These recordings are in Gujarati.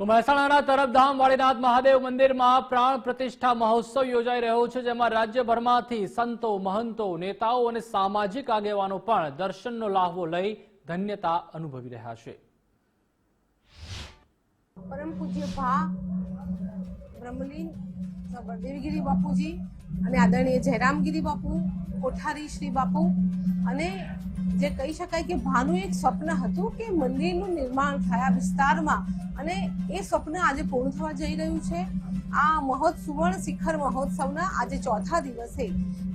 તો મહેસાણાના તરફધામ વાળીનાથ મહાદેવ મંદિરમાં પ્રાણ પ્રતિષ્ઠા મહોત્સવ યોજાઈ રહ્યો છે, જેમાં રાજ્યભરમાંથી સંતો, મહંતો, નેતાઓ અને સામાજિક આગેવાનો પણ દર્શનનો લાહવો લઈ ધન્યતા અનુભવી રહ્યા છે. પરમ પૂજ્ય ભા બળદેવગીરી બાપુજી અને આદરણીય જયરામગીરી બાપુ, કોઠારી શ્રી બાપુ અને જે કહી શકાય કે ભાનું એક સ્વપ્ન હતું કે મંદિરનું નિર્માણ થાય વિસ્તારમાં. અને એ સ્વપ્ન આજે પૂર્ણ થવા જઈ રહ્યું છે. આ મહોત્સવણ શિખર મહોત્સવના આજે ચોથા દિવસે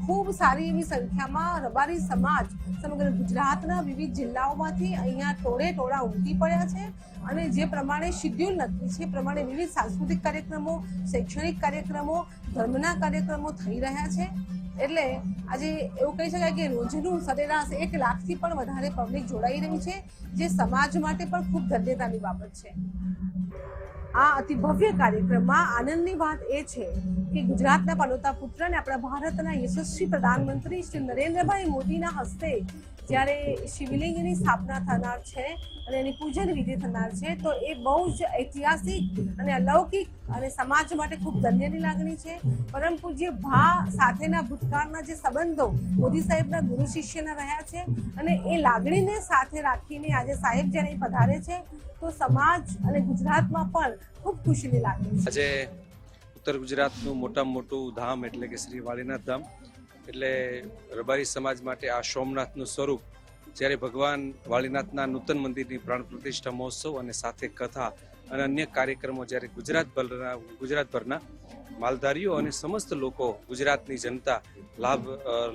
ખૂબ સારી એવી સંખ્યામાં રબારી સમાજ સમગ્ર ગુજરાતના વિવિધ જિલ્લાઓમાંથી અહીંયા ટોળે ટોળા ઉમટી પડ્યા છે અને જે પ્રમાણે શિડ્યુલ નક્કી છે પ્રમાણે વિવિધ સાંસ્કૃતિક કાર્યક્રમો, શૈક્ષણિક કાર્યક્રમો, ધર્મના કાર્યક્રમો થઈ રહ્યા છે. એટલે આજે એવું કહી શકાય કે રોજનું સરેરાશ એક લાખથી પણ વધારે પબ્લિક જોડાઈ રહી છે, જે સમાજ માટે પણ ખૂબ ધન્યતાની બાબત છે. આ અતિ ભવ્ય કાર્યક્રમમાં આનંદની વાત એ છે કે ગુજરાતના પનોતા પુત્ર અને આપણા ભારતના યશસ્વી પ્રધાનમંત્રી શ્રી નરેન્દ્રભાઈ મોદીના હસ્તે જ્યારે શિવલિંગની સ્થાપના થનાર છે અને એની પૂજન વિધિ થનાર છે, તો એ બહુ જ ઐતિહાસિક અને અલૌકિક અને સમાજ માટે ખૂબ ધન્યની લાગણી છે. પરમ પૂજ્ય ભા સાથેના ભૂતકાળના જે સંબંધો મોદી સાહેબના ગુરુ શિષ્યના રહ્યા છે અને એ લાગણીને સાથે રાખીને આજે સાહેબ જ્યારે પધારે છે, તો સમાજ અને ગુજરાતમાં પણ ખૂબ ખુશીની લાગણી છે. આજે ઉત્તર ગુજરાતનું મોટામાં મોટું ધામ એટલે કે શ્રી વાળીનાથ ધામ. એટલે રબારી સમાજ માટે આ સોમનાથનું સ્વરૂપ, જ્યારે ભગવાન વાળીનાથના નૂતન મંદિરની પ્રાણ પ્રતિષ્ઠા મહોત્સવ અને સાથે કથા અને અન્ય કાર્યક્રમો જ્યારે ગુજરાતભરના ગુજરાતભરના માલધારીઓ અને સમસ્ત લોકો ગુજરાતની જનતા લાભ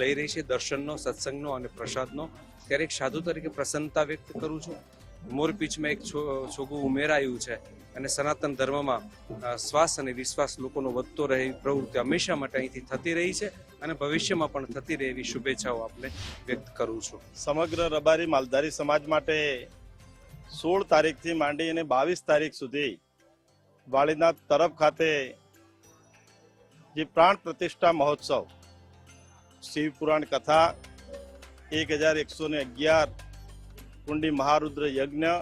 લઈ રહી છે દર્શનનો, સત્સંગનો અને પ્રસાદનો. ત્યારે એક સાધુ તરીકે પ્રસન્નતા વ્યક્ત કરું છું. મોરપીચમાં એક છોગું ઉમેરાયું છે. અને સનાતન ધર્મમાં શ્વાસ અને વિશ્વાસ લોકોનો વધતો રહે પ્રવૃત્તિ હંમેશા માટે અહીંથી થતી રહી છે અને ભવિષ્યમાં પણ થતી રહે એવી શુભેચ્છાઓ આપને વ્યક્ત કરું છું. સમગ્ર રબારી માલધારી સમાજ માટે સોળ તારીખથી માંડી અને બાવીસ તારીખ સુધી વાળીનાથ તરફ ખાતે જે પ્રાણ પ્રતિષ્ઠા મહોત્સવ, શિવ પુરાણ કથા, એક હજાર એકસો ને અગિયાર કુંડી મહારુદ્ર યજ્ઞ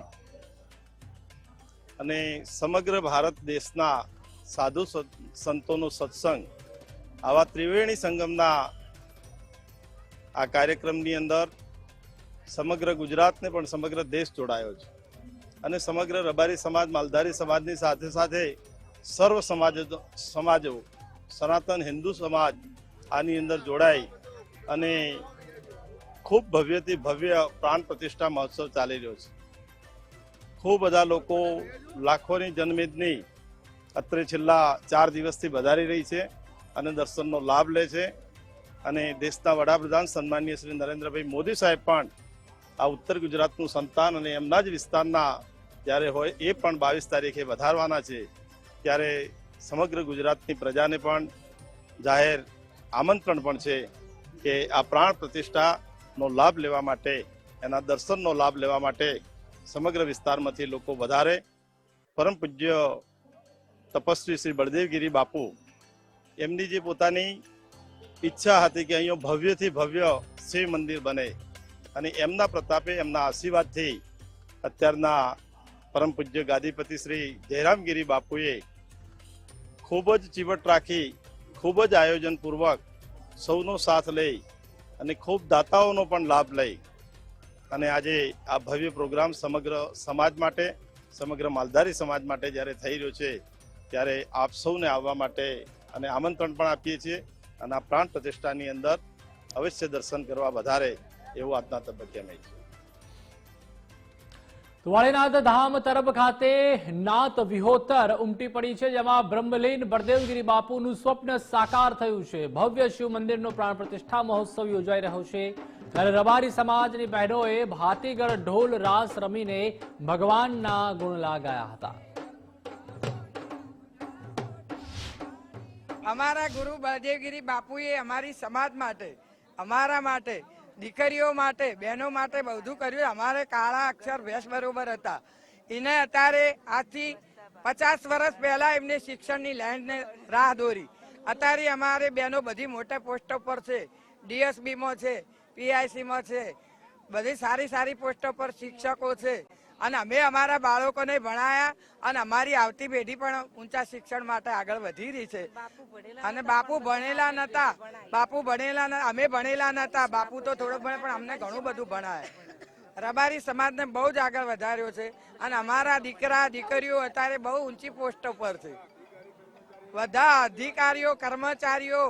અને સમગ્ર ભારત દેશના સાધુ સંતોનો સત્સંગ આવા ત્રિવેણી સંગમના આ કાર્યક્રમની અંદર સમગ્ર ગુજરાતને પણ સમગ્ર દેશ જોડાયો છે. અને સમગ્ર રબારી સમાજ, માલધારી સમાજની સાથે સાથે સર્વ સમાજ, સમાજો, સનાતન હિન્દુ સમાજ આની અંદર જોડાઈ અને ખૂબ ભવ્યથી ભવ્ય પ્રાણ પ્રતિષ્ઠા મહોત્સવ ચાલી રહ્યો છે. ખૂબ બધા લોકો લાખોની જનમેદની અત્રે છેલ્લા ચાર દિવસથી વધારી રહી છે અને દર્શનનો લાભ લે છે અને દેશના વડાપ્રધાન સન્માનીય શ્રી નરેન્દ્રભાઈ મોદી સાહેબ પણ આ ઉત્તર ગુજરાતનું સંતાન અને એમના જ વિસ્તારના જ્યારે હોય એ પણ બાવીસ તારીખે વધારવાના છે, ત્યારે સમગ્ર ગુજરાતની પ્રજાને પણ જાહેર આમંત્રણ પણ છે કે આ પ્રાણ પ્રતિષ્ઠાનો લાભ લેવા માટે, એના દર્શનનો લાભ લેવા માટે સમગ્ર વિસ્તારમાંથી લોકો વધારે પરમ પૂજ્ય તપસ્વી શ્રી બળદેવગીરી બાપુ એમની જે પોતાની ઈચ્છા હતી કે અહીંયા ભવ્યથી ભવ્ય શિવ મંદિર બને અને એમના પ્રતાપે એમના આશીર્વાદથી અત્યારના પરમ પૂજ્ય ગાદીપતિ શ્રી જયરામગીરી બાપુએ ખૂબ જ ચીવટ રાખી, ખૂબ જ આયોજનપૂર્વક સૌનો સાથ લઈ અને ખૂબ દાતાઓનો પણ લાભ લઈ અને આજે આ ભવ્ય પ્રોગ્રામ સમગ્ર સમાજ માટે, સમગ્ર માલધારી સમાજ માટે જ્યારે થઈ રહ્યો છે, ત્યારે આપ સૌને આવવા માટે અને આમંત્રણ પણ આપીએ છીએ અને આ પ્રાણ પ્રતિષ્ઠાની અંદર અવશ્ય દર્શન કરવા વધારે એવું આજના તબક્કે નહીં છે વાળીનાથ ધામ તરફ ખાતે નાત વિહોતર ઉમટી પડી છે, જેમાં બ્રહ્મલીન બળદેવગીરી બાપુનું સ્વપ્ન સાકાર થયું છે. ભવ્ય શિવ મંદિરનો પ્રાણ પ્રતિષ્ઠા મહોત્સવ યોજાઈ રહ્યો છે. ત્યારે રબારી સમાજની બહેનોએ ભાતીગળ ઢોલ રાસ રમીને ભગવાનના ગુણ લાગાયા હતા. અમારા ગુરુ બળદેવગીરી બાપુએ અમારી સમાજ માટે, અમારા માટે, દીકરીઓ માટે, બહેનો માટે બધું કર્યું. અમારે કાળા અક્ષર ભેસ બરોબર હતા. એને અત્યારે આજથી પચાસ વર્ષ પહેલા એમને શિક્ષણની લાઈનને રાહ દોરી. અત્યારે અમારે બહેનો બધી મોટા પોસ્ટો પર છે, ડીએસબીમાં છે પીઆઈસીમાં છે. બધી સારી સારી પોસ્ટો પર શિક્ષકો છે. અને અમે અમારા બાળકોને ભણાયા અને અમારી આવતી પેઢી પણ ઊંચા શિક્ષણ માટે આગળ વધી રહી છે. અને બાપુ ભણેલા નતા. બાપુ ભણેલા અમે ભણેલા નતા. બાપુ તો થોડો ભણે પણ અમને ઘણું બધું ભણાય રબારી સમાજને બહુ જ આગળ વધાર્યો છે. અને અમારા દીકરા દીકરીઓ અત્યારે બહુ ઊંચી પોસ્ટ ઉપર છે. બધા અધિકારીઓ કર્મચારીઓ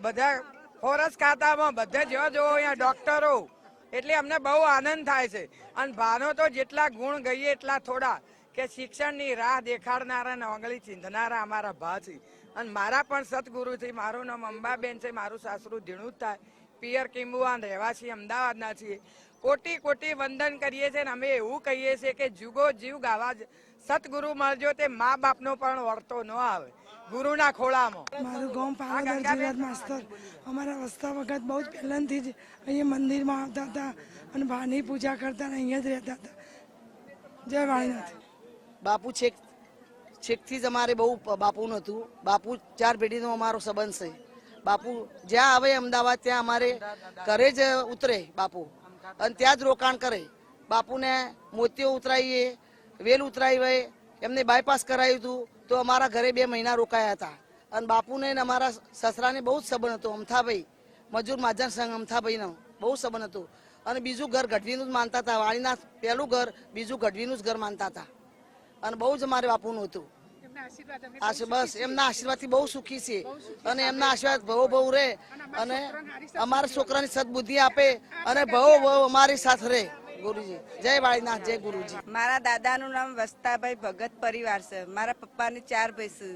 બધા ફોરેસ્ટ ખાતામાં બધે જ્યાં જોવો અહીંયા ડોક્ટરો. એટલે અમને બહુ આનંદ થાય છે. અને ભાનો તો જેટલા ગુણ ગઈએ એટલા થોડા કે શિક્ષણની રાહ દેખાડનારા અને આંગળી ચીંધનારા અમારા ભા છે. અને મારા પણ સદગુરુથી મારું નામ અંબાબેન છે. મારું સાસરું ધીણું થાય. પિયર કિંબુઆન રહેવાસી અમદાવાદના છીએ. કોટી કોટી વંદન કરીએ છીએ ને અમે એવું કહીએ છીએ કે જુગો જીવ ગાવા જ. સતગુરુ મળજો તે મા બાપનો પણ વળતો ન આવે. ગુરુના ખોળામાં. મારું ગામ પાવાગઢ જીરાત માસ્તર. અમારા વસ્તા વખત બહુ જ પહેલાંથી જ અહીંયા મંદિરમાં આવતા હતા અને ભાની પૂજા કરતા અને અહીંયા જ રહેતા હતા. જય વાળીનાથ. બાપુ છેક છેકથી જ અમારે બહુ બાપુનું હતું. બાપુ ચાર પેઢીનો અમારો સંબંધ છે. બાપુ જ્યાં આવે અમદાવાદ ત્યાં અમારે ઘરે જ ઉતરે બાપુ. અને ત્યાં જ રોકાણ કરે. બાપુને મોતીઓ ઉતરાવીએ વેલ ઉતરાવી એમને બાયપાસ કરાવ્યું હતું. તો અમારા ઘરે બે મહિના રોકાયા હતા. અને બાપુને ને અમારા સસરાને બહુ જ સંબંધ હતો અમથાભાઈ મજૂર મહાજન સંઘ અમથાભાઈનો બહુ સંબંધ હતો. અને બીજું ઘર ગઢવીનું જ માનતા હતા વાણીના પહેલું ઘર બીજું ગઢવીનું જ ઘર માનતા હતા. અને બહુ જ અમારે બાપુનું હતું. બસ એમના આશીર્વાદથી બહુ સુખી છે અને એમના આશીર્વાદ બહુ બહુ રહે. અને અમારા છોકરાની સદબુદ્ધિ આપે અને ભવો ભવ અમારી સાથે રહે. ગુરુજી. જય વાળીનાથ જય ગુરુજી. મારા દાદાનું નામ વસ્તાભાઈ ભગત પરિવાર છે. મારા પપ્પાની ચાર ભાઈ છે.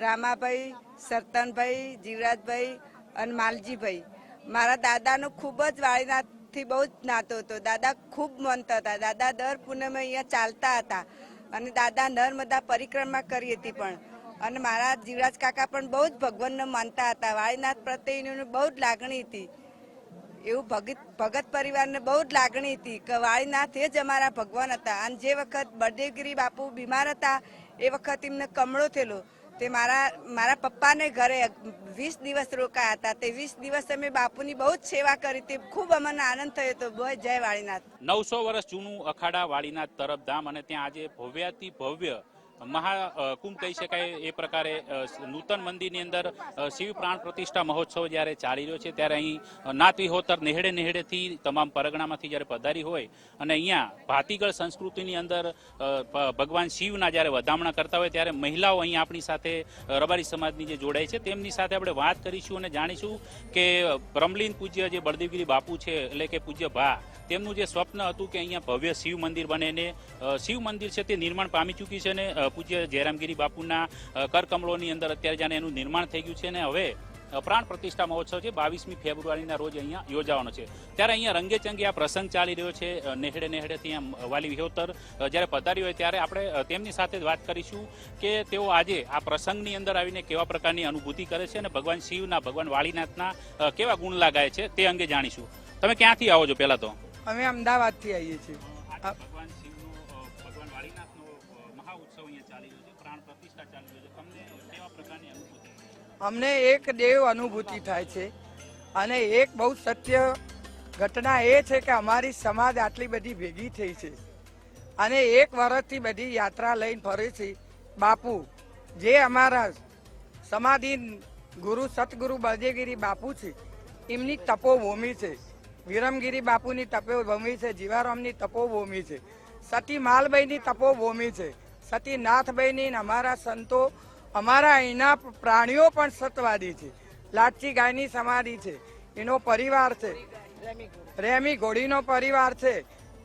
રામાભાઈ, સરતનભાઈ, જીવરાજભાઈ અને માલજીભાઈ. મારા દાદાનું ખૂબ જ વાળીનાથથી બહુ જ નાતો હતો. દાદા ખૂબ માનતા હતા. દાદા દર પૂનમે અહીંયા ચાલતા હતા. અને દાદા નર્મદા પરિક્રમા કરી હતી પણ. અને મારા જીવરાજ કાકા પણ બહુ જ ભગવાનને માનતા હતા. વાળીનાથ પ્રત્યે એનું બહુ જ લાગણી હતી. એવું ભગત ભગત પરિવારને બહુ જ લાગણી હતી કે વાળીનાથ એ જ અમારા ભગવાન હતા. અને જે વખત બળદેવગીરી બાપુ બીમાર હતા, એ વખત એમને કમળો થયેલો. તે મારા મારા પપ્પાને ઘરે વીસ દિવસ રોકાયા હતા. તે વીસ દિવસ અમે બાપુની બહુ જ સેવા કરી. હતી ખૂબ અમને આનંદ થયો હતો. બહુ જય વાળીનાથ. નવસો વર્ષ જૂનું અખાડા વાળીનાથ તરફ ધામ અને ત્યાં આજે ભવ્યાતિ ભવ્ય મહાકુંભ કહી શકાય, એ પ્રકારે નૂતન મંદિરની અંદર શિવ પ્રાણ પ્રતિષ્ઠા મહોત્સવ જ્યારે ચાલી રહ્યો છે, ત્યારે અહીં નાત હોતર નેહડે નેહડેથી તમામ પરગણામાંથી જ્યારે પધારી હોય અને અહીંયા ભાતીગળ સંસ્કૃતિની અંદર ભગવાન શિવના જ્યારે વધામણા કરતા હોય, ત્યારે મહિલાઓ અહીં આપણી સાથે રબારી સમાજની જે જોડાય છે, તેમની સાથે આપણે વાત કરીશું અને જાણીશું કે બ્રહ્મલીન પૂજ્ય જે બળદેવગીરી બાપુ છે, એટલે કે પૂજ્ય ભા તેમનું જે સ્વપ્ન હતું કે અહીંયા ભવ્ય શિવ મંદિર બને ને શિવ મંદિર છે તે નિર્માણ પામી ચૂકી છે ને પૂજ્ય જયરામગીરી બાપુના કરકમળોની અંદર અત્યારે જાણે એનું નિર્માણ થઈ ગયું છે ને, હવે પ્રાણ પ્રતિષ્ઠા મહોત્સવ છે બાવીસમી ફેબ્રુઆરીના રોજ અહીંયા યોજાવાનો છે. ત્યારે અહીંયા રંગેચંગે આ પ્રસંગ ચાલી રહ્યો છે નેહડે નેહડેથી અહીંયા વાલી વિહોતર જ્યારે પધારી હોય ત્યારે આપણે તેમની સાથે જ વાત કરીશું કે તેઓ આજે આ પ્રસંગની અંદર આવીને કેવા પ્રકારની અનુભૂતિ કરે છે અને ભગવાન શિવના, ભગવાન વાળીનાથના કેવા ગુણ લાગાય છે તે અંગે જાણીશું. તમે ક્યાંથી આવો છો પહેલાં તો? અમે અમદાવાદથી આવીએ છીએ. ભગવાન શિવનો ભગવાન વાળીનાથનો મહા ઉત્સવ અહીંયા ચાલી રહ્યો છે પ્રાણ પ્રતિષ્ઠા ચાલી રહ્યો છે. તમને કેવા પ્રકારની અનુભૂતિ અમને એક દેવ અનુભૂતિ થાય છે અને એક બહુ સત્ય ઘટના એ છે કે અમારી સમાજ આટલી બધી ભેગી થઈ છે. અને એક વર્ષથી બધી યાત્રા લઈને ફરે છે બાપુ જે અમારા સમાધિ ગુરુ સતગુરુ બળદેવગીરી બાપુ છે એમની તપોભૂમિ છે. વિરમગીરી બાપુની તપોભૂમિ છે, જીવારામની તપોભૂમિ છે. સતી માલબાઈની તપોભૂમિ છે. સતી નાથબાઈની અમારા સંતો, અમારા અહીંના પ્રાણીઓ પણ સતવાદી છે. લાટચી ગાયની સમાધિ છે. એનો પરિવાર છે. રેમી ઘોડીનો પરિવાર છે.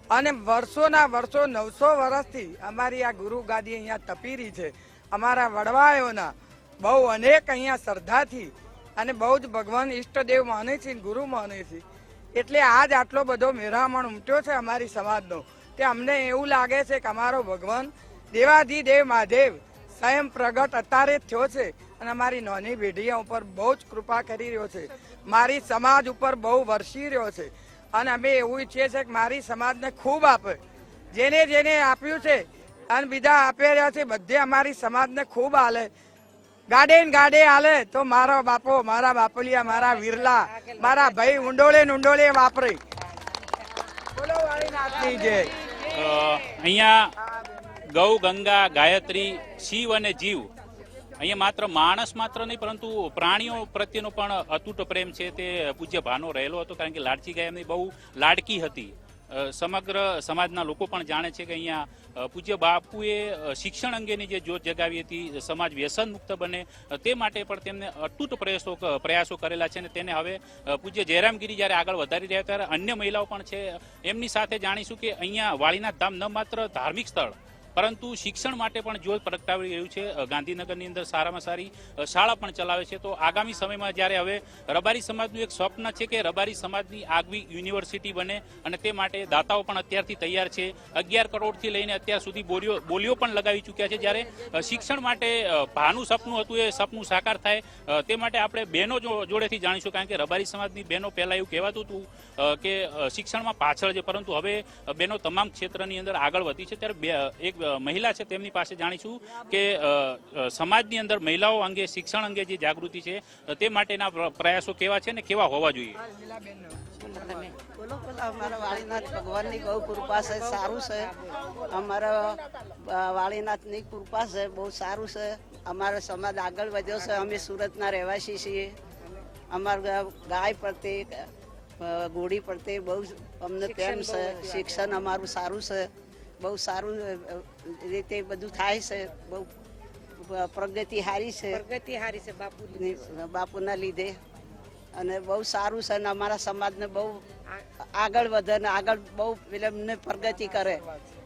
અને વર્ષોના વર્ષો, નવસો વર્ષથી અમારી આ ગુરુ ગાદી અહીંયા તપીરી છે. અમારા વડવાયોના બહુ અનેક અહીંયા શ્રદ્ધાથી અને બહુ જ ભગવાન ઈષ્ટદેવ માને છે ગુરુ માને છે. એટલે આજ આટલો બધો મેરામણ ઉમટ્યો છે અમારી સમાજનો. તે અમને એવું લાગે છે કે અમારો ભગવાન દેવાધિદેવ મહાદેવ સ્વયં પ્રગટ અત્યારે જ થયો છે અને અમારી નાની પેઢીઓ ઉપર બહુ જ કૃપા કરી રહ્યો છે. મારી સમાજ ઉપર બહુ વરસી રહ્યો છે. અને અમે એવું ઈચ્છીએ છીએ કે મારી સમાજને ખૂબ આપે. જેને જેને આપ્યું છે અને બીજા આપી રહ્યા છે, બધે અમારી સમાજને ખૂબ હાલે ગાડે ને ગાડે હાલે. તો મારો બાપો, મારા બાપલિયા, મારા વિરલા, મારા ભાઈ ઊંડોળે ને ઊંડોળે વાપરે. બોલો વાળીનાથની જય. અહીંયા ગૌ, ગંગા, ગાયત્રી, શિવ અને જીવ. અહીંયા માત્ર માણસ માત્ર નહીં, પરંતુ પ્રાણીઓ પ્રત્યેનો પણ અતૂટ પ્રેમ છે. તે પૂજ્ય ભાનો રહેલો હતો, કારણ કે લાડકી ગાય એમની બહુ લાડકી હતી. સમગ્ર સમાજના લોકો પણ જાણે છે કે અહીંયા પૂજ્ય બાપુએ શિક્ષણ અંગેની જે જોત જગાવી હતી સમાજ વ્યસન મુક્ત બને તે માટે પણ તેમને અતૂટ પ્રયાસો પ્રયાસો કરેલા છે અને તેને હવે પૂજ્ય જયરામગીરી જ્યારે આગળ વધારી રહ્યા ત્યારે અન્ય મહિલાઓ પણ છે. એમની સાથે જાણીશું કે અહીંયા વાળીનાથ ધામ ન માત્ર ધાર્મિક સ્થળ પરંતુ શિક્ષણ માટે પણ જોર પ્રગટાવી રહ્યું છે. ગાંધીનગરની અંદર સારામાં સારી શાળા પણ ચલાવે છે. તો આગામી સમયમાં જ્યારે હવે રબારી સમાજનું એક સ્વપ્ન છે કે રબારી સમાજની આગવી યુનિવર્સિટી બને અને તે માટે દાતાઓ પણ અત્યારથી તૈયાર છે. અગિયાર કરોડથી લઈને અત્યાર સુધી બોલીઓ બોલીઓ પણ લગાવી ચૂક્યા છે. જ્યારે શિક્ષણ માટે ભાનું સપનું હતું એ સપનું સાકાર થાય તે માટે આપણે બહેનો જોડેથી જાણીશું કારણ કે રબારી સમાજની બહેનો પહેલાં એવું કહેવાતું હતું કે શિક્ષણમાં પાછળ છે. પરંતુ હવે બહેનો તમામ ક્ષેત્રની અંદર આગળ વધી છે. ત્યારે એક મહિલા છે તેમની પાસે જાણીશું કે સમાજની અંદર મહિલાઓ અંગે શિક્ષણ અંગે જે જાગૃતિ છે તે માટેના પ્ર- પ્રયાસો કેવા છે ને કેવા હોવા જોઈએ? અમારા વાળીનાથ ભગવાનની બહુ કૃપા છે સારું છે. અમારા વાળીનાથની કૃપા છે બહુ સારું છે. અમારો સમાજ આગળ વધ્યો છે અમે સુરતના રહેવાસી છીએ. અમારા ગાય પ્રત્યે ઘોડી પ્રત્યે બહુ જ અમને પ્રેમ છે. શિક્ષણ અમારું સારું છે. બહુ સારું રીતે બધું થાય છે બહુ પ્રગતિ સારી છે. પ્રગતિ હારી છે બાપુ બાપુના લીધે. અને બહુ સારું છે અને અમારા સમાજને બહુ આગળ વધે ને આગળ બહુ એટલે એમને પ્રગતિ કરે.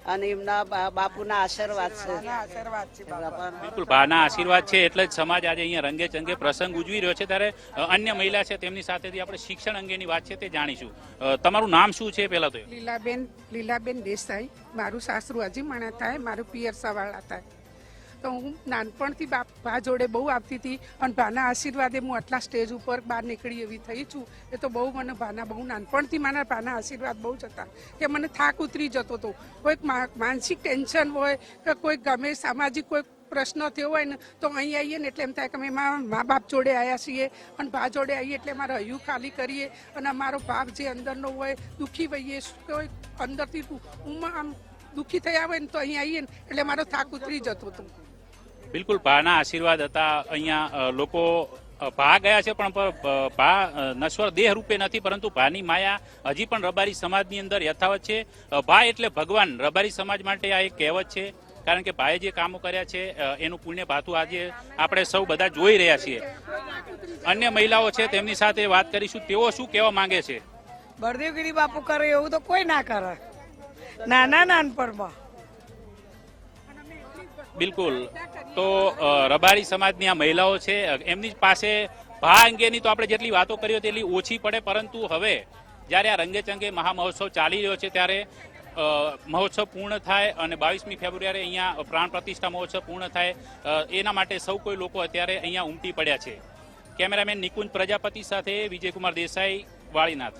અને એમના બા- બાપુના આશીર્વાદ છે. બિલકુલ બાના આશીર્વાદ છે એટલે જ સમાજ આજે અહીંયા રંગે ચંગે પ્રસંગ ઉજવી રહ્યો છે. ત્યારે અન્ય મહિલા છે તેમની સાથેથી આપણે શિક્ષણ અંગેની વાત છે તે જાણીશું. તમારું નામ શું છે પહેલા તો? લીલાબેન લીલાબેન દેસાઈ. મારું સાસરું હજી મણા થાય મારું પિયર સવાળા થાય. તો હું નાનપણથી બા જોડે બહુ આવતી હતી અને ભાના આશીર્વાદે હું આટલા સ્ટેજ ઉપર બહાર નીકળી એવી થઈ છું. એ તો બહુ મને ભાના બહુ નાનપણથી મારા ભાના આશીર્વાદ બહુ જ હતા કે મને થાક ઉતરી જતો હતો. કોઈક માનસિક ટેન્શન હોય કે કોઈક ગમે સામાજિક કોઈ પ્રશ્ન થયો હોય ને તો અહીં આવીએ ને એટલે એમ થાય કે અમે મા મા બાપ જોડે આવ્યા છીએ અને ભા જોડે આવીએ એટલે મારે હૈયું ખાલી કરીએ અને અમારો ભાગ જે અંદરનો હોય દુઃખી વહીએ કોઈ અંદરથી ઊંમાં આમ દુઃખી થયા હોય ને તો અહીં આવીએ ને એટલે મારો થાક ઉતરી જતો હતો. બિલકુલ ભાના આશીર્વાદ હતા. અહીંયા લોકો ભા ગયા છે પણ ભા નશ્વર દેહ રૂપે નથી પરંતુ ભાની માયા હજી પણ રબારી સમાજની અંદર યથાવત છે. ભા એટલે ભગવાન. રબારી સમાજ માટે આ એક કહેવત છે. કારણ કે ભાઈએ જે કામો કર્યા છે એનું પુણ્ય ભાતું આજે આપણે સૌ બધા જોઈ રહ્યા છીએ. અન્ય મહિલાઓ છે તેમની સાથે વાત કરીશું. તેઓ શું કહેવા માંગે છે? બળદેવગીરી બાપુ કરે એવું તો કોઈ ના કરે. નાના નાનપણમાં. બિલકુલ. તો રબારી સમાજની આ મહિલાઓ છે, એમની પાસે ભા અંગેની તો આપણે જેટલી વાતો કરી હોય તેટલી ઓછી પડે, પરંતુ હવે જ્યારે આ રંગે ચંગે મહામહોત્સવ ચાલી રહ્યો છે, ત્યારે મહોત્સવ પૂર્ણ થાય અને બાવીસમી ફેબ્રુઆરી અહીંયા પ્રાણ પ્રતિષ્ઠા મહોત્સવ પૂર્ણ થાય એના માટે સૌ કોઈ લોકો અત્યારે અહીંયા ઉમટી પડ્યા છે. કેમેરામેન નિકુંજ પ્રજાપતિ સાથે વિજયકુમાર દેસાઈ, વાળીનાથ.